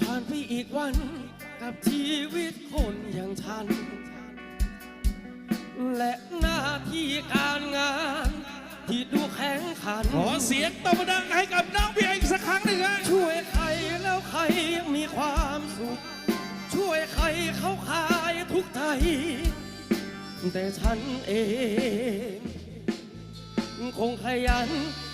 ผ่านไปอีกวันกับชีวิตคนอย่างฉัน และหน้าที่การงาน ที่ดูแข็งขัน ขอเสียงตบมือดังให้กับน้องเบียร์อีกสักครั้งหนึ่งฮะช่วยใครแล้วใครมีความสุข ช่วยใครเขาขายทุกข์ใจ แต่ฉันเอง คงขยัน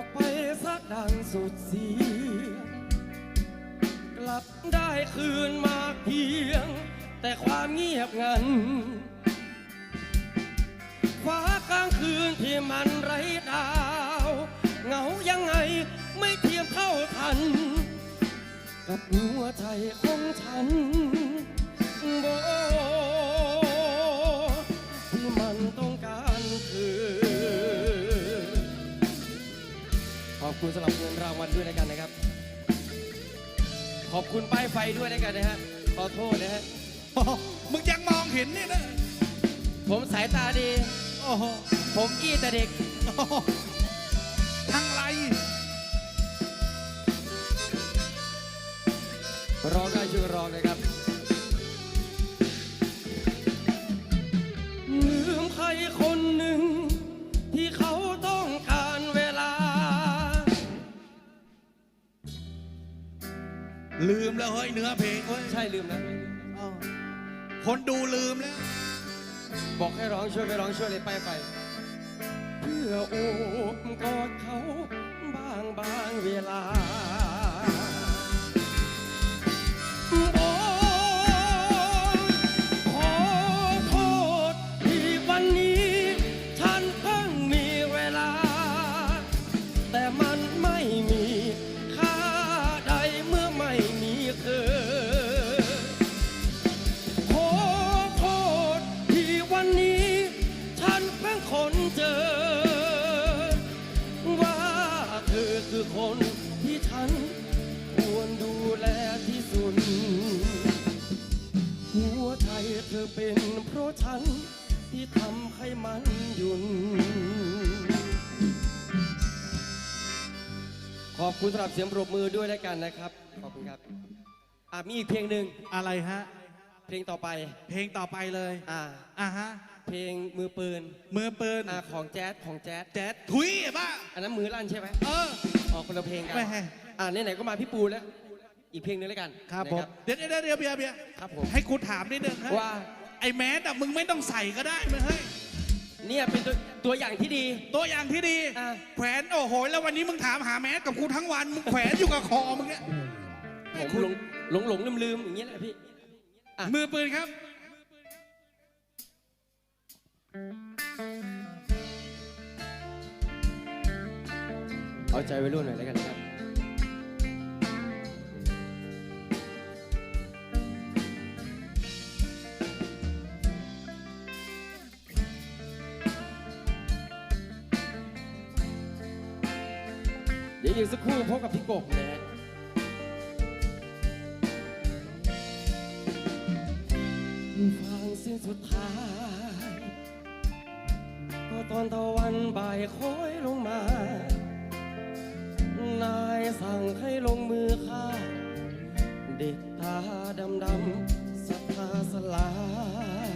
ออกไปสักดังสุดเสียงกลับได้คืนมาเพียง แต่ความเงียบงันฟ้ากลางคืนที่มันไร้ดาว เหงายังไงไม่เทียมเท่าทัน กับหัวใจของฉันโบที่มันต้องการคือ อบคุณสำหรับเงินรางวัลด้วยนะกันนะครับ ขอบคุณป้ายไฟด้วยนะกันนะฮะ ขอโทษนะฮะโอ้โหมึงยังมองเห็นนี่นะผมสายตาดี โอ้โหผมอี้แต่เด็กโอ้โหทางไรร้องได้ช่วยร้องนะครับ แล้วเฮ้ยเนื้อเพลงเว้ยใช่ลืมนะ อ้าวคนดูลืมแล้ว บอกให้ร้องช่วยไปร้องช่วยเลยไปไป เพื่อโอบกอดเขาบ้างบางเวลา อเป็นเพราะฉันที่ทำให้มันหยุ่นขอบคุณสำหรับเสียงปรบมือด้วยแล้วกันนะครับ ขอบคุณครับ อะมีอีกเพลงหนึ่งอะไรฮะ เพลงต่อไป เพลงต่อไปเลย อ่า อะฮะ เพลงมือปืนมือปืนอ่าของแจ๊ดของแจ๊ดแจ๊ดถุยไอ้บ้า อันนั้นมือลั่นใช่ไหมเออ ออกคนละเพลงกันแหม่ อ่าไหนๆก็มาพี่ปูแล้ว อีกเพลงนึงแล้วกันครับนะผมเดี๋ยวเดี๋ยวเดี๋ยวเบียร์เบียร์ครับผมให้กูถามนิดนึงฮะว่าไอ้แมสอะมึงไม่ต้องใส่ก็ได้ไหมเฮ้ยเนี่ยเป็นตัวตัวอย่างที่ดี ตัวอย่างที่ดีอะ แขวนโอ้โหแล้ววันนี้มึงถามหาแมสกับกูทั้งวันมึงแขวนอยู่กับคอมึงเนี่ยผมหลงหลงหลงลืมลืมๆอย่างนี้แหละพี่ อะ มือปืนครับ เอาใจไว้รุ่นหน่อยแล้วกันนะครับ เดี๋ยวอีกสักครู่พบกับพี่กบนะฮะฟังเสียงสุดท้าย ก็ตอนตะวันบ่ายโค้อยลงมา นายสั่งให้ลงมือฆ่า เด็กตาดำดำๆศรัทธาสลาย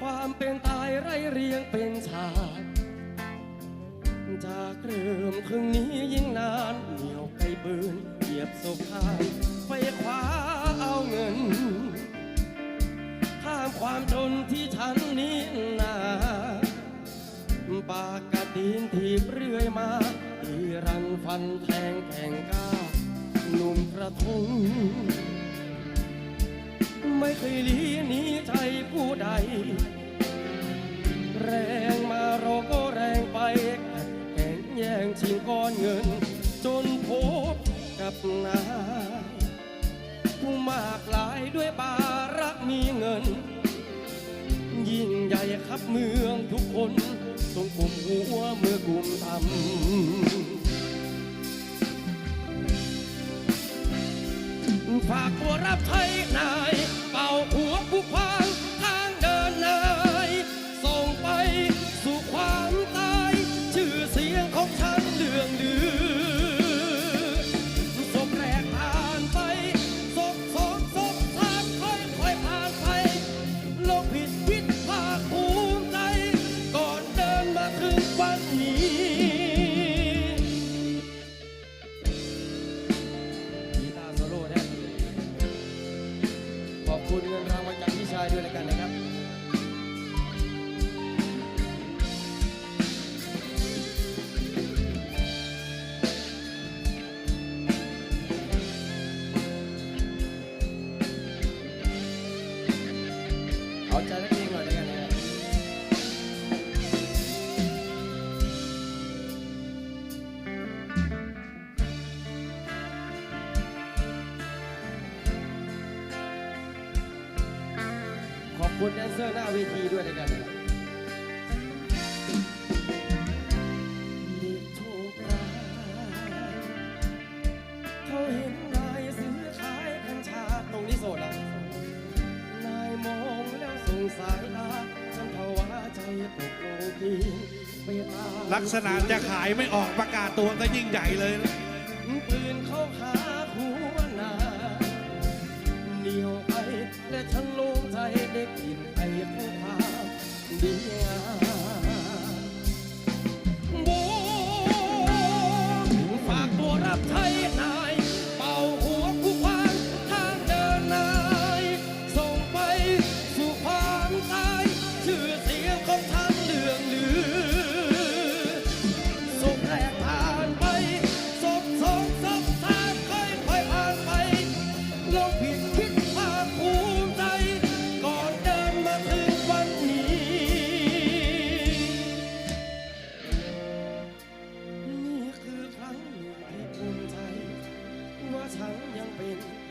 ความเป็นตายไร้เรียงเป็นฉาก จากเริ่มครึ่งนี้ยิ่งนานเหนียวไกลปืนเหยียบศพข้าไปคว้าเอาเงิน ข้ามความจนที่ฉันนี้นาปากกระตีนถีเรื่อยมาตีรันฟันแทงแข่งก้าวหนุ่มกระทง นายผู้มากหลายด้วยบารักมีเงิน ยิ่งใหญ่ครับเมืองทุกคนต้องกลุ่มหัวเมื่อกลุ่มทำ กีตาร์โซโล่เนี่ยขอบคุณเงินรางวัลจากพี่ชายด้วยแล้วกันนะครับ เอาใจเรียนหน่อยแล้ว คุณแดนเซอร์หน้าเวทีด้วยแล้วกันนะครับเด็กโชคร้ายเขาเห็นนายซื้อขายกัญชาตรงนี้โสดแล้วนายมองแล้วสงสายตาฉันภาวะใจตกโลกีไปตามลักษณะจะขายไม่ออกประกาศตัวก็ยิ่งใหญ่เลยนะปืนเข้าขาหัวหนาเหนียวไปและฉันโล่ง น